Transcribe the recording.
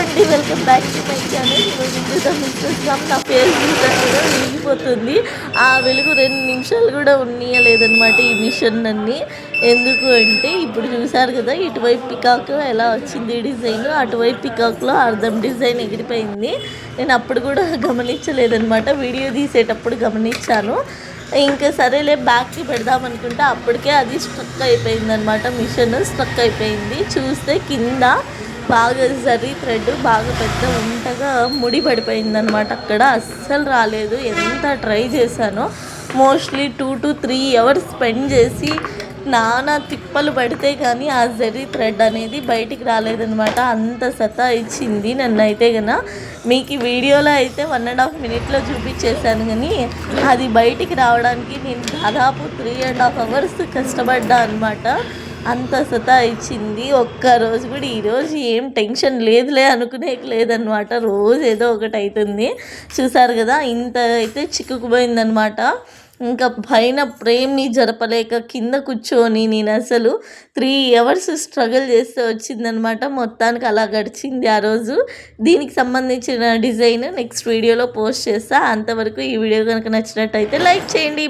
అండి welcome back to my channel ఈరోజు చూద్దాం నా ఫేస్ కూడా వెలిగిపోతుంది ఆ వెలుగు రెండు నిమిషాలు కూడా ఉన్నీయలేదన్నమాట ఈ మిషన్ అన్ని. ఎందుకు అంటే ఇప్పుడు చూసారు కదా ఇటువైపు పికాక్ ఎలా వచ్చింది డిజైన్ అటువైపు పికాక్లో అర్థం డిజైన్ ఎగిరిపోయింది. నేను అప్పుడు కూడా గమనించలేదనమాట వీడియో తీసేటప్పుడు గమనించాను. ఇంకా సరేలే బ్యాక్కి పెడదాం అనుకుంటే అప్పటికే అది స్ట్రక్ అయిపోయింది అనమాట మిషన్ స్ట్రక్ అయిపోయింది. చూస్తే కింద బాగా జరీ థ్రెడ్ బాగా పెద్ద ఉంటగా ముడి పడిపోయిందనమాట అక్కడ అస్సలు రాలేదు. ఎంత ట్రై చేశానో. Mostly two to three hours spend చేసి నానా తిప్పలు పడితే కానీ ఆ జరీ థ్రెడ్ అనేది బయటికి రాలేదనమాట అంత సతా ఇచ్చింది నన్ను అయితే గన. మీకు వీడియోలో అయితే వన్ అండ్ హాఫ్ మినిట్లో చూపించేశాను కానీ అది బయటికి రావడానికి నేను దాదాపు త్రీ అండ్ హాఫ్ అవర్స్ కష్టపడ్డా అనమాట అంత సతా ఇచ్చింది. ఒక్క రోజు కూడా ఈరోజు ఏం టెన్షన్ లేదులే అనుకునే లేదనమాట రోజు ఏదో ఒకటి అవుతుంది చూసారు కదా ఇంత అయితే చిక్కుకుపోయిందనమాట ఇంకా పైన ప్రేమ్ని జరపలేక కింద కూర్చొని నేను అసలు త్రీ అవర్స్ స్ట్రగుల్ చేస్తే వచ్చిందనమాట మొత్తానికి అలా గడిచింది ఆ రోజు. దీనికి సంబంధించిన డిజైన్ నెక్స్ట్ వీడియోలో పోస్ట్ చేస్తా. అంతవరకు ఈ వీడియో కనుక నచ్చినట్టయితే లైక్ చేయండి.